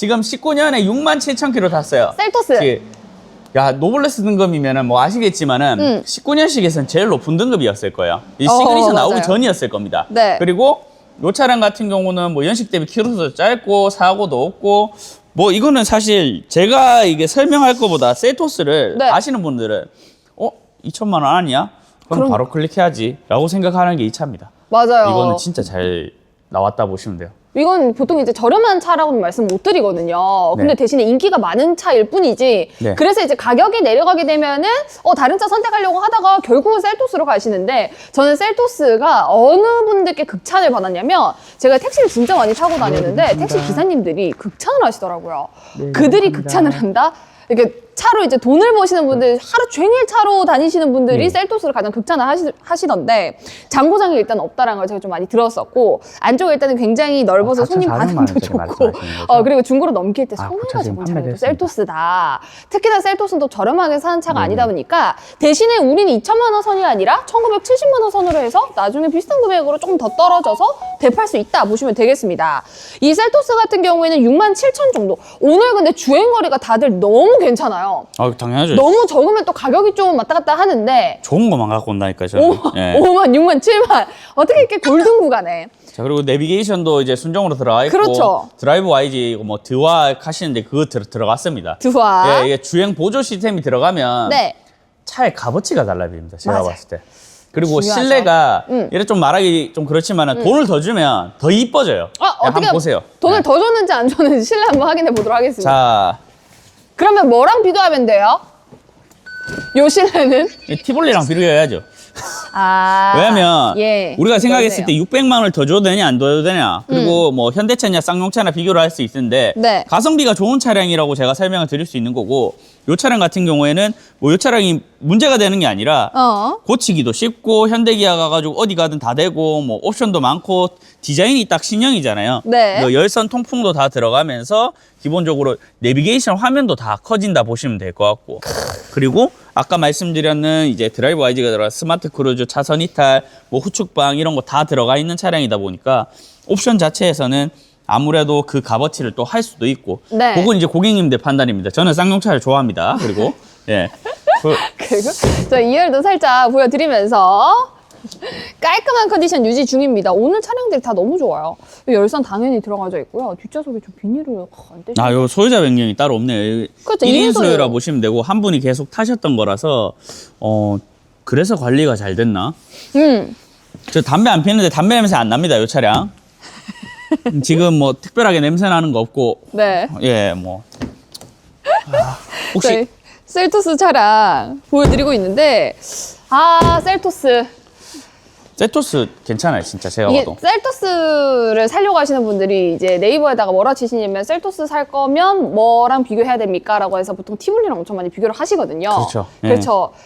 지금 19년에 6만 7천 킬로 탔어요. 셀토스. 지- 야 노블레스 등급이면은 뭐 아시겠지만은 음. 19년식에서는 제일 높은 등급이었을 거예요. 이 어, 시그니처 나오기 맞아요. 전이었을 겁니다. 네. 그리고 요 차량 같은 경우는 뭐 연식 대비 키로수도 짧고 사고도 없고 뭐 이거는 사실 제가 이게 설명할 것보다 셀토스를 네. 아시는 분들은 어 2천만 원 아니야? 그럼 그럼- 바로 클릭해야지라고 생각하는 게 이 차입니다. 맞아요. 이거는 진짜 잘 나왔다 보시면 돼요. 이건 보통 이제 저렴한 차라고는 말씀 못 드리거든요. 근데 네. 대신에 인기가 많은 차일 뿐이지. 네. 그래서 이제 가격이 내려가게 되면은 어 다른 차 선택하려고 하다가 결국은 셀토스로 가시는데 저는 셀토스가 어느 분들께 극찬을 받았냐면 제가 택시를 진짜 많이 타고 다녔는데 택시 기사님들이 극찬을 하시더라고요. 그들이 극찬을 한다. 이렇게 차로 이제 돈을 버시는 분들 하루 종일 차로 다니시는 분들이 네. 셀토스를 가장 극찬을 하시, 하시던데 장고장이 일단 없다라는 걸 제가 좀 많이 들었었고 안쪽에 일단은 굉장히 넓어서 아, 손님 4,400만 반응도 좋고 말씀하시는 거죠? 어 그리고 중고로 넘길 때 아, 손해가 지금 차량도 판매됐습니다. 셀토스다 특히나 셀토스는 또 저렴하게 사는 차가 네. 아니다 보니까 대신에 우리는 2천만 원 선이 아니라 1,970만 원 선으로 해서 나중에 비슷한 금액으로 조금 더 떨어져서 대팔 수 있다 보시면 되겠습니다 이 셀토스 같은 경우에는 6만 7천 정도 오늘 근데 주행거리가 다들 너무 괜찮아요 아 당연하죠. 너무 적으면 또 가격이 좀 왔다 갔다 하는데 좋은 것만 갖고 온다니까 저는. 5만, 예. 5만, 6만, 7만 어떻게 이렇게 골든 구간에 자 그리고 내비게이션도 이제 순정으로 들어가 있고 그렇죠. 드라이브 YG 이거 뭐 드와 하시는데 그거 들, 들어갔습니다. 드화 예, 이게 주행 보조 시스템이 들어가면 네 차의 값어치가 달라집니다. 제가 맞아요. 봤을 때. 그리고 중요하죠. 실내가 음. 이래 좀 말하기 좀 그렇지만 돈을 더 주면 더 이뻐져요. 아, 예, 어떻게 한번 보세요. 돈을 네. 더 줬는지 안 줬는지 실내 한번 확인해 보도록 하겠습니다. 자, 그러면 뭐랑 비교하면 돼요? 요 실내는? 이 티볼리랑 비교해야죠. 아. 왜냐면 예. 우리가 생각했을 때 그러네요. 600만 원을 더 줘도 되냐 안 줘도 되냐 그리고 뭐 현대차냐 쌍용차나 비교를 할 수 있는데 네. 가성비가 좋은 차량이라고 제가 설명을 드릴 수 있는 거고 요 차량 같은 경우에는 뭐 요 차량이 문제가 되는 게 아니라 어. 고치기도 쉽고 현대기아 가가지고 어디 가든 다 되고 뭐 옵션도 많고 디자인이 딱 신형이잖아요. 네. 그 열선 통풍도 다 들어가면서 기본적으로 내비게이션 화면도 다 커진다 보시면 될 것 같고 그리고 아까 말씀드렸는 이제 드라이브 YG가 들어가 스마트 크루즈 차선 이탈 뭐 후축방 이런 거 다 들어가 있는 차량이다 보니까 옵션 자체에서는 아무래도 그 값어치를 또 할 수도 있고 네. 그건 이제 고객님들 판단입니다. 저는 쌍용차를 좋아합니다. 그리고 예. 그 그리고 저 2열도 살짝 보여드리면서 깔끔한 컨디션 유지 중입니다. 오늘 차량들이 다 너무 좋아요. 열선 당연히 들어가져 있고요. 뒷좌석에 좀 비닐을 어, 안 떼시 아, 요 소유자 변경이 따로 없네요. 그렇죠. 1인 일인 소유라 소유. 보시면 되고 한 분이 계속 타셨던 거라서 어 그래서 관리가 잘 됐나? 음. 저 담배 안 피는데 담배 냄새 안 납니다. 요 차량. 지금 뭐 특별하게 냄새 나는 거 없고 네. 예, 뭐 아, 혹시 셀토스 차량 보여드리고 있는데 아 셀토스 세토스 괜찮아요, 진짜 제가 이게 봐도. 셀토스를 살려고 하시는 분들이 이제 네이버에다가 뭐라 치시냐면 셀토스 살 거면 뭐랑 비교해야 됩니까? 라고 해서 보통 티블리랑 엄청 많이 비교를 하시거든요. 그렇죠. 예. 그렇죠.